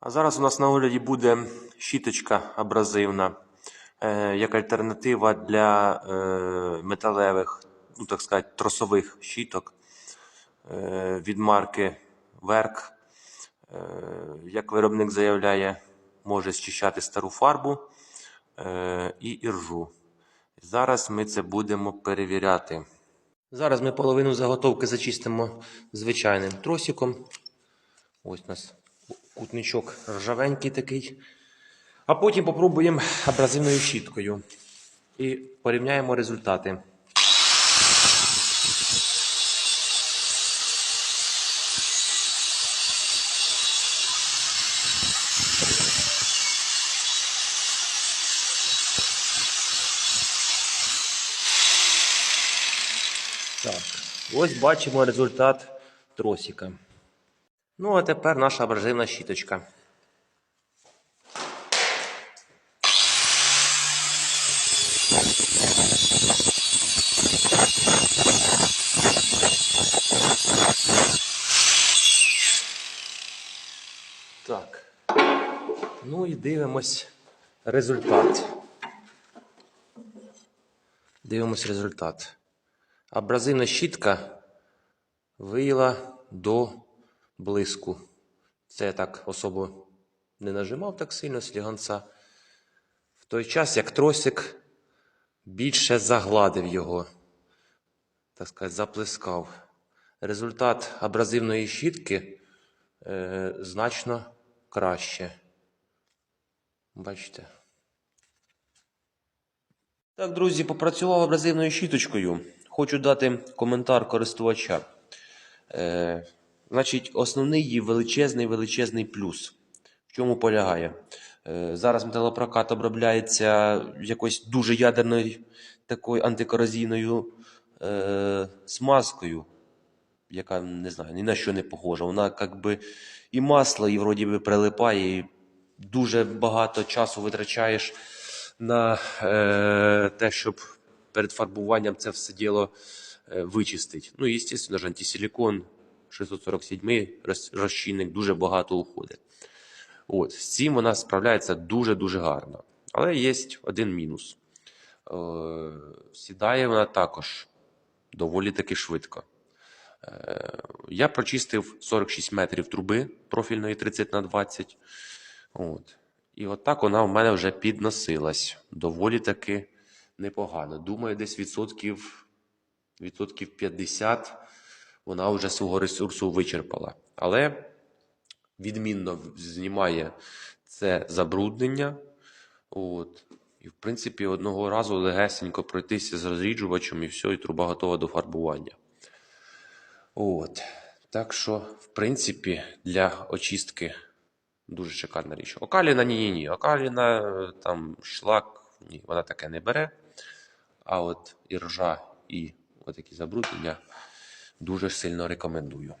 А зараз у нас на огляді буде щіточка абразивна, е, як альтернатива для е, металевих, ну так сказати, тросових щіток е, від марки Верк. Як виробник заявляє, може зчищати стару фарбу і іржу. Зараз ми це будемо перевіряти. Зараз ми половину заготовки зачистимо звичайним тросиком. Ось у нас кутничок ржавенький такий. А потім попробуємо абразивною щіткою. І порівняємо результати. Так, ось бачимо результат тросика. Ну, а тепер наша абразивна щіточка. Так. Ну і дивимось результат. Дивимось результат. Абразивна щітка виїла до блиску. Це я так особо не нажимав так сильно сліганця. В той час, як тросик більше загладив його, так сказати, заплескав. Результат абразивної щітки е, значно краще. Бачите? Так, друзі, попрацював абразивною щіточкою. Хочу дати коментар користувача. Е, значить, основний її величезний величезний плюс. В чому полягає? Е, зараз металопрокат обробляється якось дуже ядерною такою антикорозійною е, смазкою, яка не знаю, ні на що не похожа. Вона як би і масло, і вроді би прилипає, і дуже багато часу витрачаєш на е, те, щоб перед фарбуванням це все діло е, вичистити. Ну, і, звісно ж, антисилікон 647 розчинник дуже багато уходить. От, з цим вона справляється дуже-дуже гарно. Але є один мінус. Е, сідає вона також доволі таки швидко. Е, я прочистив 46 метрів труби профільної 30 на 20. От. І отак вона в мене вже підносилась. Доволі таки непогано. Думаю, десь відсотків, відсотків 50 вона вже свого ресурсу вичерпала. Але відмінно знімає це забруднення. От. І, в принципі, одного разу легесенько пройтися з розріджувачем і все, і труба готова до фарбування. От. Так що, в принципі, для очистки дуже шикарна річ. Окаліна ні, ні. Окаліна, там шлак, ні, вона таке не бере. А от і ржа, і отакі забруднення дуже сильно рекомендую.